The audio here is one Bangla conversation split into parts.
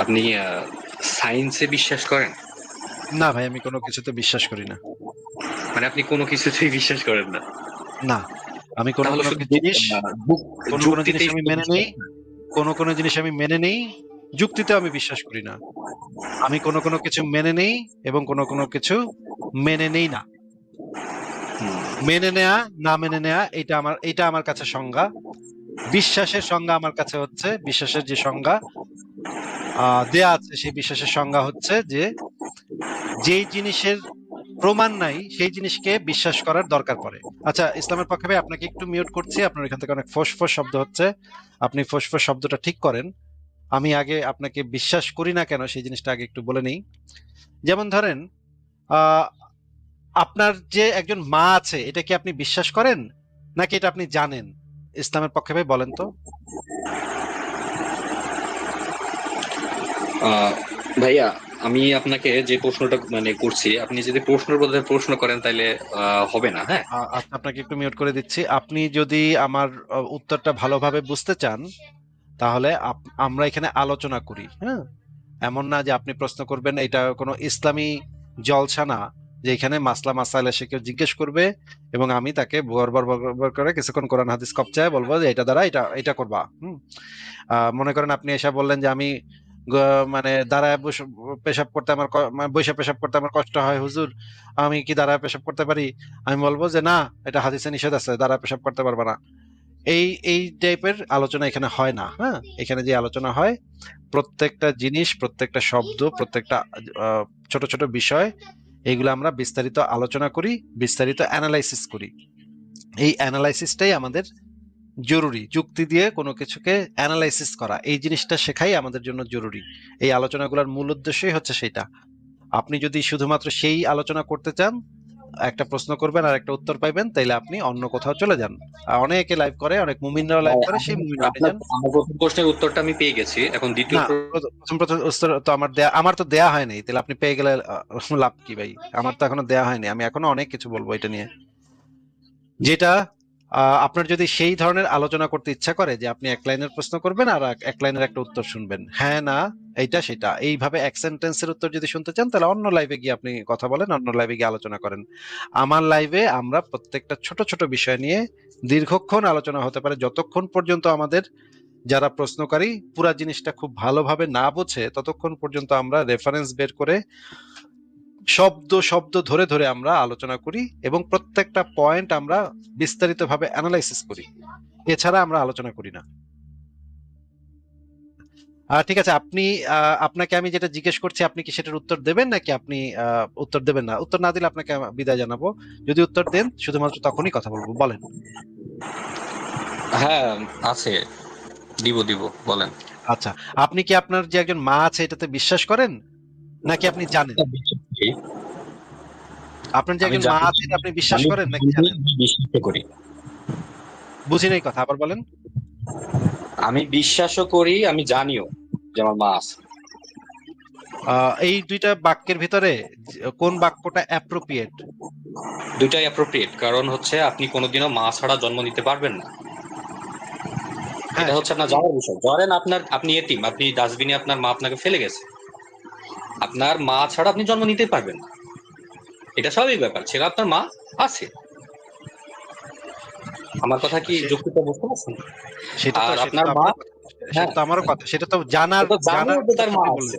আপনি সায়েন্সে বিশ্বাস করেন? না ভাই আমি কোনো কিছুতে বিশ্বাস করি না। মানে আপনি কোনো কিছুতেই বিশ্বাস করেন না? না আমি কোনো কোনো জিনিস কোনো কোনো জিনিস আমি মেনে নেই। কোনো কোনো জিনিস আমি মেনে নেই যুক্তিতে আমি বিশ্বাস করি না। আমি কোনো কোনো কিছু মেনে নেই এবং কোনো কোনো কিছু মেনে নেই না। মেনে নেয়া না মেনে নেয়া এটা আমার এটা আমার কাছে সংজ্ঞা। বিশ্বাসের সংজ্ঞা আমার কাছে হচ্ছে বিশ্বাসের যে সংজ্ঞা দেয়া আছে, সেই বিশ্বাসের সংজ্ঞা হচ্ছে যে, যেই জিনিসের প্রমাণ নাই, সেই জিনিসকে বিশ্বাস করার দরকার পড়ে। আচ্ছা ইসলামের পক্ষে ভাই, আপনাকে একটু মিউট করছি, আপনার এখান থেকে অনেক ফোস ফোস শব্দ হচ্ছে। আপনি ফোস ফোস শব্দটা ঠিক করেন। আমি আগে আপনাকে বিশ্বাস করি না কেন, সেই জিনিসটা আগে একটু বলে নেই। যেমন ধরেন আপনার যে একজন মা আছে, এটা কি আপনি বিশ্বাস করেন? নাকি এটা আপনি জানেন? ইসলামের পক্ষে ভাই, বলেন তো। ভাইয়া আমি আপনাকে যে প্রশ্নটা মানে করছি আপনি যদি প্রশ্নের বদলে প্রশ্ন করেন তাহলে হবে না হ্যাঁ? আচ্ছা, আপনাকে একটু মিউট করে দিচ্ছি। আপনি যদি আমার উত্তরটা ভালোভাবে বুঝতে চান তাহলে আমরা এখানে আলোচনা করি হ্যাঁ? এমন না যে আপনি প্রশ্ন করবেন এটা কোনো ইসলামী জলসা না যে এখানে মাসলা মাসাইল এসে কেউ জিজ্ঞেস করবে এবং আমি তাকে বরবর বরবর করে কিছুক্ষণ কোরআন হাদিস কপচায় বলব যে এটা দ্বারা এটা এটা করবা হুম? মনে করেন আপনি এসে বললেন যে আমি মানে দাঁড়ায় পেশাব করতে আমার মানে বসে পেশাব করতে আমার কষ্ট হয়, হুজুর, আমি কি দাঁড়ায় পেশাব করতে পারি? আমি বলব যে না, এটা হাদিসে নিষেধ আছে, দাঁড়ায় পেশাব করতে পারবে না। এই এই টাইপের আলোচনা এখানে হয় না হ্যাঁ? এখানে যে আলোচনা হয়, প্রত্যেকটা জিনিস, প্রত্যেকটা শব্দ, প্রত্যেকটা ছোট ছোট বিষয়, এগুলো আমরা বিস্তারিত আলোচনা করি, বিস্তারিত অ্যানালাইসিস করি। এই অ্যানালাইসিসটাই আমাদের জরুরি যুক্তি দিয়ে কোনো কিছুকে অ্যানালাইসিস করা। এই জিনিসটা শেখাই আমাদের জন্য জরুরি। এই আলোচনাগুলোর মূল উদ্দেশ্যই হচ্ছে সেটা। আপনি যদি শুধুমাত্র সেই আলোচনা করতে চান একটা প্রশ্ন করবেন আর একটা উত্তর পাইবেন তাইলে আপনি অন্য কোথাও চলে যান। অনেকে লাইভ করে অনেক মুমিনরাও লাইভ করে সেই মুমিন আপনার আমার প্রথম প্রশ্নের উত্তরটা আমি পেয়ে গেছি। এখন দ্বিতীয় প্রথম- প্রথম উত্তর তো আমার দেয়া আমার তো দেয়া হয়নি তাহলে আপনি পেয়ে গেলে লাভ কি ভাই? আমার তো এখনও দেয়া হয়নি। আমি এখনও অনেক কিছু বলব এটা নিয়ে। যেটা আপনার যদি সেই ধরনের আলোচনা করতে ইচ্ছা করে যে আপনি এক লাইনের প্রশ্ন করবেন আর এক- লাইনের একটা উত্তর শুনবেন। হ্যাঁ না, এইটা, সেটা। এইভাবে এক সেন্টেন্সের উত্তর যদি শুনতে চান, তাহলে অন্য লাইভে গিয়ে আপনি কথা বলেন, অন্য লাইভে গিয়ে আলোচনা করেন। আমার লাইভে আমরা প্রত্যেকটা ছোট ছোট বিষয় নিয়ে দীর্ঘক্ষণ আলোচনা হতে পারে। যতক্ষণ পর্যন্ত আমাদের যারা প্রশ্নকারী, পুরা জিনিসটা খুব ভালোভাবে না বোঝে, ততক্ষণ পর্যন্ত আমরা রেফারেন্স বের করে শব্দ শব্দ ধরে ধরে আমরা আলোচনা করি এবং প্রত্যেকটা পয়েন্ট আমরা বিস্তারিতভাবে অ্যানালাইসিস করি। এছাড়া আমরা আলোচনা করি না। ঠিক আছে আপনি আপনাকে আমি যেটা জিজ্ঞেস করছি আপনি কি সেটার উত্তর দেবেন নাকি আপনি উত্তর দেবেন না? উত্তর না দিলে আপনাকে বিদায় জানাব। যদি উত্তর দেন শুধুমাত্র তখনই কথা বলব। বলেন। হ্যাঁ আছে। দিব দিব। বলেন। আচ্ছা আপনি কি আপনার যে একজন মা আছে এটাতে বিশ্বাস করেন? নাকি আপনি জানেন? আপনার যে একজন মা জানি। আছে এটা আপনি বিশ্বাস করেন নাকি জানেন? বিশ্বাস করি। বুঝি নাই কথা আবার বলেন। আমি বিশ্বাসও করি আমি জানিও যে আমার মা আছে। এই দুইটা বাক্যের ভিতরে কোন বাক্যটা অ্যাপ্রোপ্রিয়েট দুইটাই অ্যাপ্রোপ্রিয়েট কারণ হচ্ছে আপনি কোনোদিনও মা ছাড়া জন্ম নিতে পারবেন না। হ্যাঁ এটা হচ্ছে আপনার জানার বিষয়। ধরেন আপনার আপনি এতিম আপনি ডাস্টবিনে আপনার মা আপনাকে ফেলে গেছে। আপনার মা ছাড়া আপনি জন্ম নিতে পারবেন না। এটা স্বাভাবিক ব্যাপার ছেলে আপনার মা আছে। আমার কথা কি যুক্তিটা বুঝতে পারছেন? সেটা আর আপনার মা- সেটা তো আমারও কথা। সেটা তো জানার জানার তার মা আপনি আছে।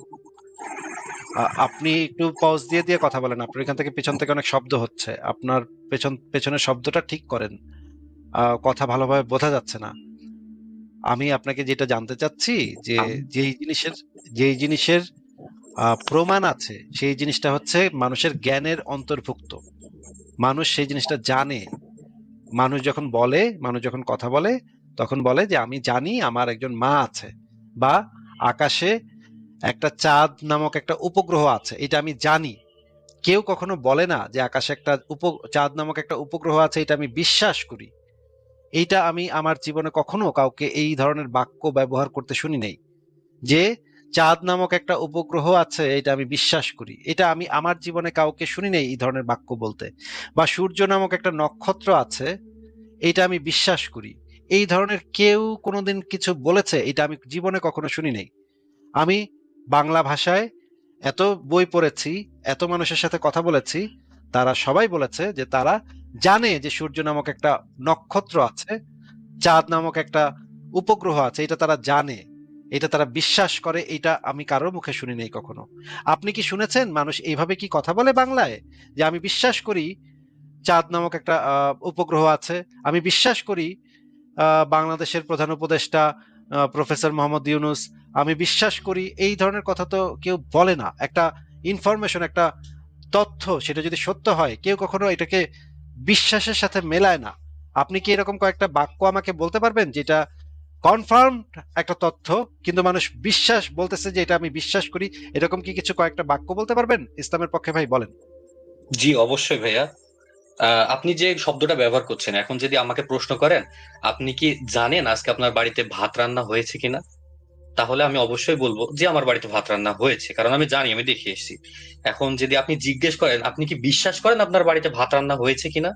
আপনি একটু পজ দিয়ে দিয়ে কথা বলেন। আপনার এখান থেকে পেছন থেকে অনেক শব্দ হচ্ছে। আপনার পেছন পেছনের শব্দটা ঠিক করেন। আহ, কথা ভালোভাবে বোঝা যাচ্ছে না। আমি আপনাকে যেটা জানতে চাচ্ছি যে যেই জিনিসের যেই জিনিসের প্রমাণ আছে। সেই জিনিসটা হচ্ছে মানুষের জ্ঞানের অন্তর্ভুক্ত। মানুষ সেই জিনিসটা জানে। মানুষ যখন বলে, মানুষ যখন কথা বলে, তখন বলে যে, আমি জানি আমার একজন মা আছে। বা আকাশে একটা চাঁদ নামক একটা উপগ্রহ আছে, এটা আমি জানি। কেউ কখনো বলে না যে, আকাশে একটা উপ, চাঁদ নামক একটা উপগ্রহ আছে, এটা আমি বিশ্বাস করি। এইটা আমি আমার জীবনে কখনো কাউকে এই ধরনের বাক্য ব্যবহার করতে শুনি নাই। যে চাঁদ নামক একটা উপগ্রহ আছে, এটা আমি বিশ্বাস করি। এটা আমি আমার জীবনে কাউকে শুনি নাই এই ধরনের বাক্য বলতে। বা সূর্য নামক একটা নক্ষত্র আছে, এটা আমি বিশ্বাস করি। এই ধরনের কেউ কোনোদিন কিছু বলেছে, এটা আমি জীবনে কখনো শুনি নাই। আমি বাংলা ভাষায় এত বই পড়েছি, এত মানুষের সাথে কথা বলেছি, তারা সবাই বলেছে যে তারা জানে যে সূর্য নামক একটা নক্ষত্র আছে, চাঁদ নামক একটা উপগ্রহ আছে, এটা তারা জানে। এটা তারা বিশ্বাস করে, এটা আমি কারোর মুখে শুনি নাই কখনো। আপনি কি শুনেছেন? মানুষ এইভাবে কি কথা বলে বাংলায়? যে আমি বিশ্বাস করি, চাঁদ নামক একটা উপগ্রহ আছে। আমি বিশ্বাস করি বাংলাদেশের প্রধান উপদেষ্টা প্রফেসর মোহাম্মদ ইউনুস, আমি বিশ্বাস করি এই ধরনের কথা তো কেউ বলে না। একটা ইনফরমেশন একটা তথ্য, সেটা যদি সত্য হয়, কেউ কখনো এটাকে বিশ্বাসের সাথে মেলায় না। আপনি কি এরকম কয়েকটা বাক্য আমাকে বলতে পারবেন, যেটা কনফার্ম একটা তথ্য, কিন্তু মানুষ বিশ্বাস বলতেছে যে এটা আমি বিশ্বাস করি। এরকম কি কিছু কয়েকটা বাক্য বলতে পারবেন? ইসলামের পক্ষে ভাই, বলেন। জি, অবশ্যই ভাইয়া। আপনি যে শব্দটা ব্যবহার করছেন, এখন যদি আমাকে প্রশ্ন করেন, আপনি কি জানেন আজকে আপনার বাড়িতে ভাত রান্না হয়েছে কিনা? তাহলে আমি অবশ্যই বলব যে আমার বাড়িতে ভাত রান্না হয়েছে, কারণ আমি জানি, আমি দেখে এসেছি। এখন যদি আপনি জিজ্ঞেস করেন, আপনি কি বিশ্বাস করেন আপনার বাড়িতে ভাত রান্না হয়েছে কিনা?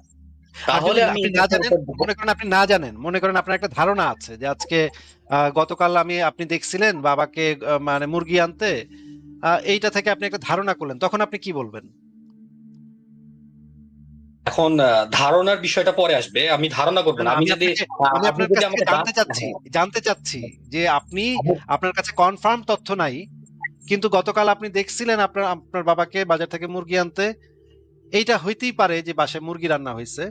তাহলে আপনি না জানেন মনে করেন আপনি না জানেন মনে করেন আপনার একটা ধারণা আছে যে আজকে গতকাল আমি আপনি দেখছিলেন বাবাকে মানে মুরগি আনতে এইটা থেকে আপনি একটা ধারণা করলেন তখন আপনি কি বলবেন? এখন ধারণার বিষয়টা পরে আসবে আমি ধারণা করব না না, আমি আমি যদি আমি আপনার কাছে জানতে চাচ্ছি জানতে চাচ্ছি যে আপনি আপনার কাছে কনফার্ম তথ্য নাই কিন্তু গতকাল আপনি দেখছিলেন আপনার আপনার বাবাকে বাজার থেকে মুরগি আনতে এইটা হইতেই পারে যে বাসায় মুরগি রান্না হয়েছে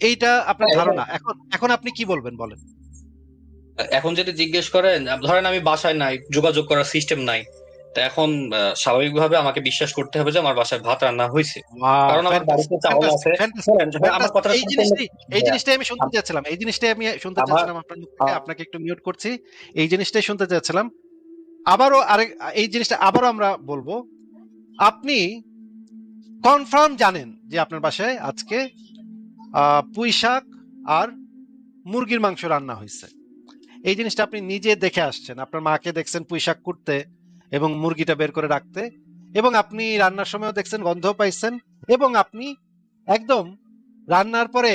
এইটা আপনার ধারণা। এখন এখন আপনি কি বলবেন বলেন। এখন যদি জিজ্ঞেস করেন ধরেন আমি বাসায় নাই যোগাযোগ করার সিস্টেম নাই তো এখন স্বাভাবিকভাবে আমাকে বিশ্বাস করতে হবে যে আমার বাসায় ভাত রান্না হয়েছে। কারণ আমার বাড়িতে চাউল আছে। আমার কথাটা এই জিনিসটাই এই। জিনিসটাই আমি শুনতে চাচ্ছিলাম। এই জিনিসটাই আমি শুনতে চাচ্ছিলাম আপনার মুখ। থেকে আপনাকে একটু মিউট করছি। এই জিনিসটাই শুনতে চাচ্ছিলাম। আবারও আরেক এই জিনিসটা আবারও আমরা বলব। আপনি কনফার্ম জানেন যে আপনার বাসায় আজকে পুঁই শাক আর মুরগির মাংস রান্না হয়েছে। এই জিনিসটা আপনি নিজে দেখে আসছেন। আপনার মাকে দেখছেন পুঁই শাক কুটতে এবং মুরগিটা বের করে রাখতে এবং আপনি রান্নার সময়ও দেখছেন গন্ধ পাইছেন এবং আপনি একদম রান্নার পরে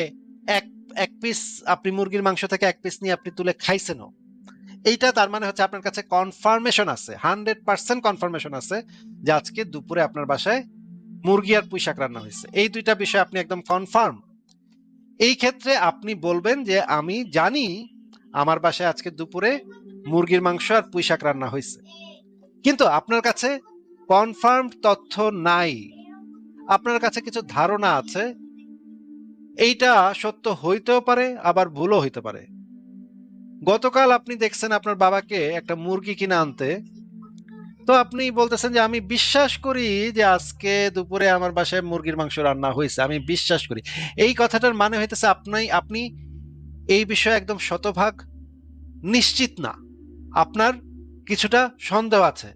এক এক পিস আপনি মুরগির মাংস থেকে এক পিস নিয়ে আপনি তুলে খাইছেনও। এইটা তার মানে হচ্ছে আপনার কাছে কনফার্মেশন আছে হান্ড্রেড পার্সেন্ট কনফার্মেশন আছে যে আজকে দুপুরে আপনার বাসায় মুরগি আর পুঁই শাক রান্না হয়েছে। এই দুইটা বিষয় আপনি একদম কনফার্ম এই ক্ষেত্রে আপনি বলবেন যে, আমি জানি আমার বাসায় আজকে দুপুরে মুরগির মাংস আর পুঁই শাক রান্না হয়েছে। কিন্তু আপনার কাছে কনফার্ম তথ্য নাই। আপনার কাছে কিছু ধারণা আছে। এইটা সত্য হইতেও পারে, আবার ভুলও হইতে পারে। গতকাল আপনি দেখছেন আপনার বাবাকে একটা মুরগি কিনে আনতে তো আপনি বলতেছেন যে আমি বিশ্বাস করি যে আজকে দুপুরে আমার বাসায় মুরগির মাংস রান্না হয়েছে। আমি বিশ্বাস করি। এই কথাটার মানে হইতেছে আপনি আপনি এই বিষয়ে একদম শতভাগ নিশ্চিত না। আপনার কিছুটা সন্দেহ আছে।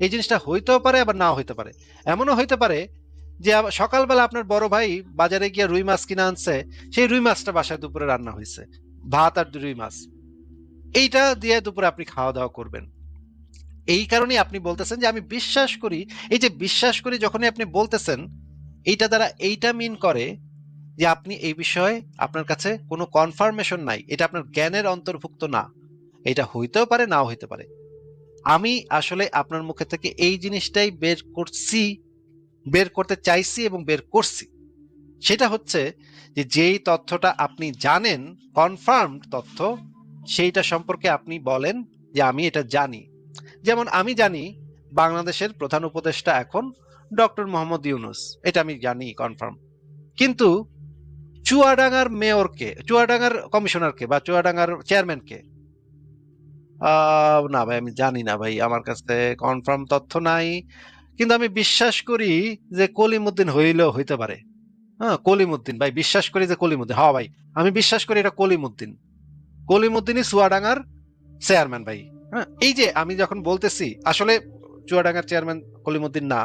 এই জিনিসটা হইতেও পারে, আবার নাও হইতে পারে। এমনও হইতে পারে যে সকালবেলা আপনার বড় ভাই বাজারে গিয়ে রুই মাছ কিনে আনছে, সেই রুই মাছটা বাসায় দুপুরে রান্না হয়েছে। ভাত আর রুই মাছ। এইটা দিয়ে দুপুরে আপনি খাওয়া দাওয়া করবেন। এই কারণে আপনি বলতেছেন যে আমি বিশ্বাস করি, এই যে বিশ্বাস করি যখনই আপনি বলতেছেন, এইটা দ্বারা এইটা মিন করে যে আপনি এই বিষয়ে আপনার কাছে কোনো কনফার্মেশন নাই। এটা আপনার জ্ঞানের অন্তর্ভুক্ত না। এটা হইতেও পারে, নাও হইতে পারে। আমি আসলে আপনার মুখে থেকে এই জিনিসটাই বের করছি, বের করতে চাইছি এবং বের করছি। সেটা হচ্ছে যে যেই তথ্যটা আপনি জানেন কনফার্মড তথ্য, সেইটা সম্পর্কে আপনি বলেন যে আমি এটা জানি। যেমন আমি জানি বাংলাদেশের প্রধান উপদেষ্টা এখন ডক্টর মোহাম্মদ ইউনুস। এটা আমি জানি কনফার্ম কিন্তু চুয়াডাঙ্গার মেয়রকে, চুয়াডাঙ্গার কমিশনারকে বা চুয়াডাঙ্গার চেয়ারম্যানকে না ভাই, আমি জানি না ভাই, আমার কাছে কনফার্ম তথ্য নাই। কিন্তু আমি বিশ্বাস করি যে কলিমুদ্দিন হইলেও হইতে পারে। হ্যাঁ কলিমুদ্দিন, ভাই, বিশ্বাস করি যে কলিমুদ্দিন। হ্যাঁ ভাই, আমি বিশ্বাস করি এটা কলিমুদ্দিন। কলিমুদ্দিনই চুয়াডাঙ্গার চেয়ারম্যান ভাই। হ্যাঁ এই যে আমি যখন বলতেছি আসলে চুয়াডাঙ্গার চেয়ারম্যান কলিমুদ্দিন না।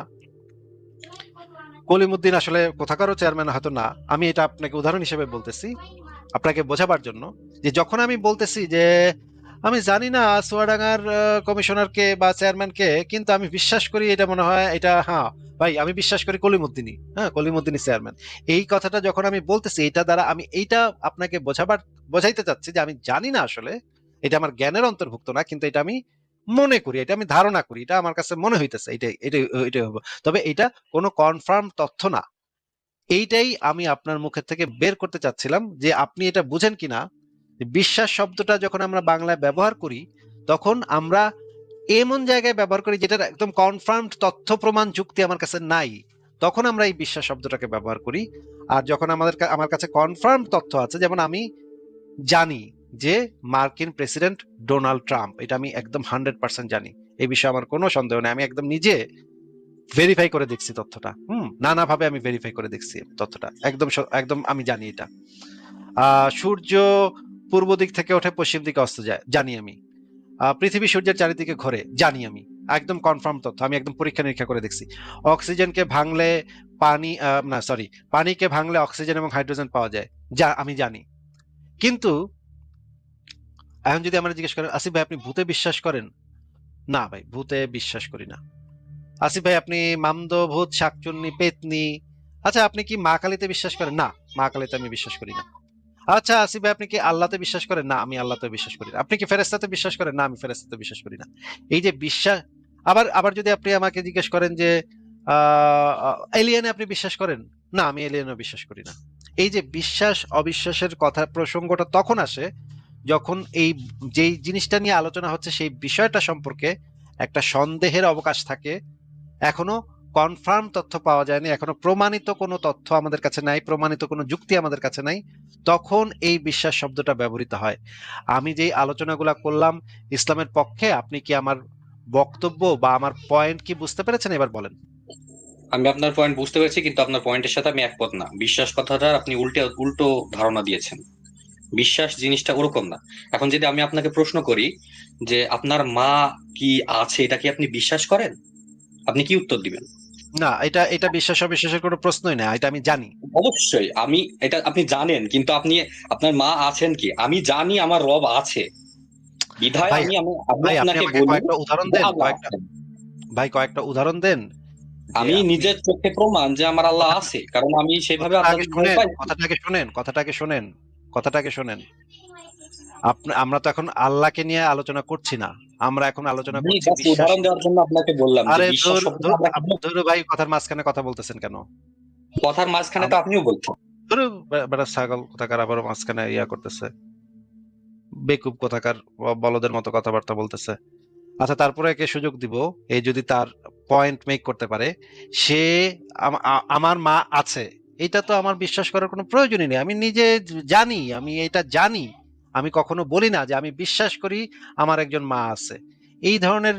কলিমুদ্দিন আসলে কোথাকারও চেয়ারম্যান হয়তো না। আমি এটা আপনাকে উদাহরণ হিসেবে বলতেছি আপনাকে বোঝাবার জন্য যে যখন আমি বলতেছি যে আমি জানি না চুয়াডাঙ্গার আহ, কমিশনারকে বা চেয়ারম্যানকে কিন্তু আমি বিশ্বাস করি এটা মনে হয় এটা হ্যাঁ ভাই আমি বিশ্বাস করি কলিমুদ্দিনই হ্যাঁ কলিমুদ্দিনী চেয়ারম্যান। এই কথাটা যখন আমি বলতেছি এটা দ্বারা আমি এইটা আপনাকে বোঝাবার বোঝাইতে চাচ্ছি যে আমি জানি না আসলে এটা আমার জ্ঞানের অন্তর্ভুক্ত না, কিন্তু এটা আমি মনে করি, এটা আমি ধারণা করি, এটা আমার কাছে মনে হইতেছে এটা এটাই এটাই হব তবে এটা কোনো কনফার্ম তথ্য না। এইটাই আমি আপনার মুখের থেকে বের করতে চাচ্ছিলাম যে আপনি এটা বুঝেন কিনা বিশ্বাস শব্দটা যখন আমরা বাংলায় ব্যবহার করি, তখন আমরা এমন জায়গায় ব্যবহার করি যেটার একদম কনফার্মড তথ্য প্রমাণ যুক্তি আমার কাছে নাই, তখন আমরা এই বিশ্বাস শব্দটাকে ব্যবহার করি। আর যখন আমাদের আমার কাছে কনফার্ম তথ্য আছে, যেমন আমি জানি যে মার্কিন প্রেসিডেন্ট ডোনাল্ড ট্রাম্প, এটা আমি একদম হান্ড্রেড পার্সেন্ট জানি। এই বিষয়ে আমার কোনো সন্দেহ নেই। আমি একদম নিজে ভেরিফাই করে দেখছি তথ্যটা। হুম, নানাভাবে আমি ভেরিফাই করে দেখছি তথ্যটা। একদম একদম আমি জানি এটা। সূর্য পূর্ব দিক থেকে ওঠে, পশ্চিম দিকে অস্ত যায়, জানি আমি। পৃথিবী সূর্যের চারিদিকে ঘোরে, জানি আমি। একদম কনফার্ম তথ্য, আমি একদম পরীক্ষা নিরীক্ষা করে দেখছি। অক্সিজেনকে ভাঙলে পানি না সরি পানিকে ভাঙলে অক্সিজেন এবং হাইড্রোজেন পাওয়া যায়, যা আমি জানি। কিন্তু এখন যদি আমরা জিজ্ঞেস করেন, আসিফ ভাই, আপনি ভূতে বিশ্বাস করেন? না ভাই, ভূতে বিশ্বাস করি না। আসিফ ভাই, আপনি মামদ ভূত শাকচুন্নি, পেতনি? আচ্ছা আপনি কি মা কালীতে বিশ্বাস করেন? না, মা কালীতে আমি বিশ্বাস করি না। আচ্ছা আসিফ ভাই, আপনি কি আল্লাহতে বিশ্বাস করেন? না, আমি আল্লাহতে বিশ্বাস করি না। আপনি কি ফেরেস্তাতে বিশ্বাস করেন? না, আমি ফেরেস্তাতে বিশ্বাস করি না। এই যে বিশ্বাস, আবার আবার যদি আপনি আমাকে জিজ্ঞেস করেন যে এলিয়েনে আপনি বিশ্বাস করেন? না, আমি এলিয়েনও বিশ্বাস করি না। এই যে বিশ্বাস, অবিশ্বাসের কথা, প্রসঙ্গটা তখন আসে যখন এই যেই জিনিসটা নিয়ে আলোচনা হচ্ছে, সেই বিষয়টা সম্পর্কে একটা সন্দেহের অবকাশ থাকে। এখনও কনফার্ম তথ্য পাওয়া যায়নি, এখনও প্রমাণিত কোনো তথ্য আমাদের কাছে নাই, প্রমাণিত কোনো যুক্তি আমাদের কাছে নাই। তখন এই বিশ্বাস শব্দটা ব্যবহৃত হয়। আমি যেই আলোচনাগুলো করলাম ইসলামের পক্ষে, আপনি কি আমার বক্তব্য বা আমার পয়েন্ট কি বুঝতে পেরেছেন? এবার বলেন। আমি আপনার পয়েন্ট বুঝতে পেরেছি, কিন্তু আপনার পয়েন্টের সাথে আমি একমত না। বিশ্বাস কথাটার আপনি উল্টে, উল্টো ধারণা দিয়েছেন। বিশ্বাস জিনিসটা ওরকম না। এখন যদি আমি আপনাকে প্রশ্ন করি যে আপনার মা কি আছে এটা কি আপনি বিশ্বাস করেন? আপনি কি উত্তর দিবেন? না এটা এটা বিশ্বাস অবিশ্বাসের কোনো প্রশ্নই না এটা আমি জানি। অবশ্যই আমি এটা আপনি জানেন কিন্তু আপনি আপনার মা আছেন কি? আমি জানি আমার রব আছে। বিধায় আমি আমি- আমি আপনি আপনাকে কয়েকটা উদাহরণ দেন কয়েকটা ভাই কয়েকটা উদাহরণ দেন। আমি নিজের চোখে প্রমাণ যে আমার আল্লাহ আছে কারণ আমি সেভাবে আপনাদের। কথাটাকে শোনেন কথাটাকে শোনেন। কথাটাকে শোনেন। আপনি আমরা তো এখন আল্লাহকে নিয়ে আলোচনা করছি না। আমরা এখন আলোচনা করছি উদাহরণ দেওয়ার জন্য আপনাকে বললাম আরে বিশ্বাস ধুর, শব্দটা ধুর, আমরা আপনি ধরো ভাই কথার মাঝখানে কথা বলতেছেন কেন? কথার মাঝখানে তো আপনিও বলছেন। ধরো ছাগল কোথাকার আবার মাঝখানে ইয়া করতেছে। বেকুব কোথাকার বলদের মতো কথাবার্তা বলতেছে। আচ্ছা তারপরে একে সুযোগ দিব এই যদি তার পয়েন্ট মেক করতে পারে সে আম- আমার মা আছে। এটা তো আমার বিশ্বাস করার কোনো প্রয়োজনই নেই। আমি নিজে জানি, আমি এটা জানি। আমি কখনো বলি না যে আমি বিশ্বাস করি আমার একজন মা আছে। এই ধরনের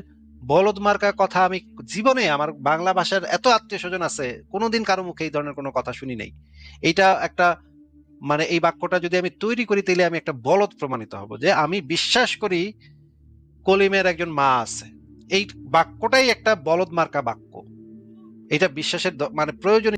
বলদ মার্কা কথা আমি জীবনে আমার বাংলা ভাষার এত আত্মীয় স্বজন আছে, কোনোদিন কারও মুখে এই ধরনের কোনো কথা শুনি নাই। এইটা একটা মানে এই বাক্যটা যদি আমি তৈরি করি, তাহলে আমি একটা বলদ প্রমাণিত হব যে আমি বিশ্বাস করি কলিমের একজন মা আছে। এই বাক্যটাই একটা বলদ মার্কা বাক্য। এটা বিশ্বাসের মানে প্রয়োজন